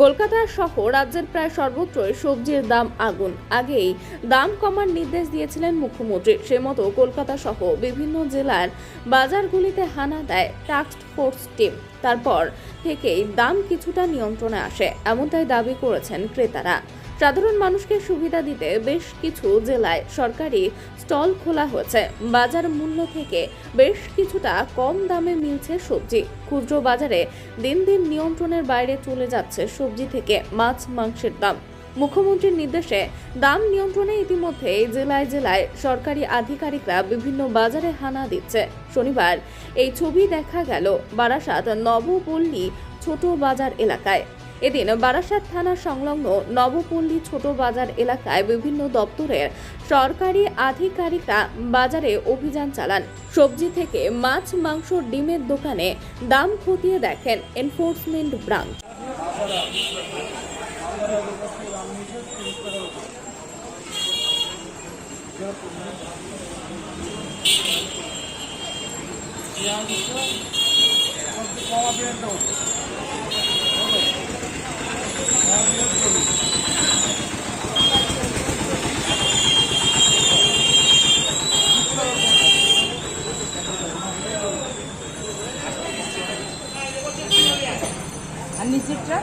কলকাতা সহ রাজ্যের প্রায় সর্বত্রই সবজির দাম আগুন। আগেই দাম কমার নির্দেশ দিয়েছিলেন মুখ্যমন্ত্রী। সে মতো কলকাতা সহ বিভিন্ন জেলার বাজারগুলিতে হানা দেয় টাস্ক ফোর্স টিম তারপর থেকেই দাম কিছুটা নিয়ন্ত্রণে আসে, এমনটাই দাবি করেছেন ক্রেতারা। সাধারণ মানুষকে সুবিধা দিতে বেশ কিছু জেলায় সরকারি স্টল খোলা হয়েছে। বাজার মূল্য থেকে বেশ কিছুটা কম দামে মিলছে সবজি। ক্ষুদ্র বাজারে দিন দিন নিয়ন্ত্রণের বাইরে চলে যাচ্ছে সবজি থেকে মাছ, মাংসের দাম। মুখ্যমন্ত্রীর নির্দেশে দাম নিয়ন্ত্রণে ইতিমধ্যে জেলায় জেলায় সরকারি আধিকারিকরা বিভিন্ন বাজারে হানা দিচ্ছে। শনিবার এই ছবি দেখা গেল বারাসাত নবপল্লী ছোট বাজার এলাকায়। এদিন বারাসাত থানা সংলগ্ন নবপল্লী ছোট বাজার এলাকায় বিভিন্ন দপ্তরের সরকারি আধিকারিকরা বাজারে অভিযান চালান। সবজি থেকে মাছ, মাংস, ডিমের দোকানে দাম খতিয়ে দেখেন এনফোর্সমেন্ট ব্রাঞ্চ। আর নিচেরটা?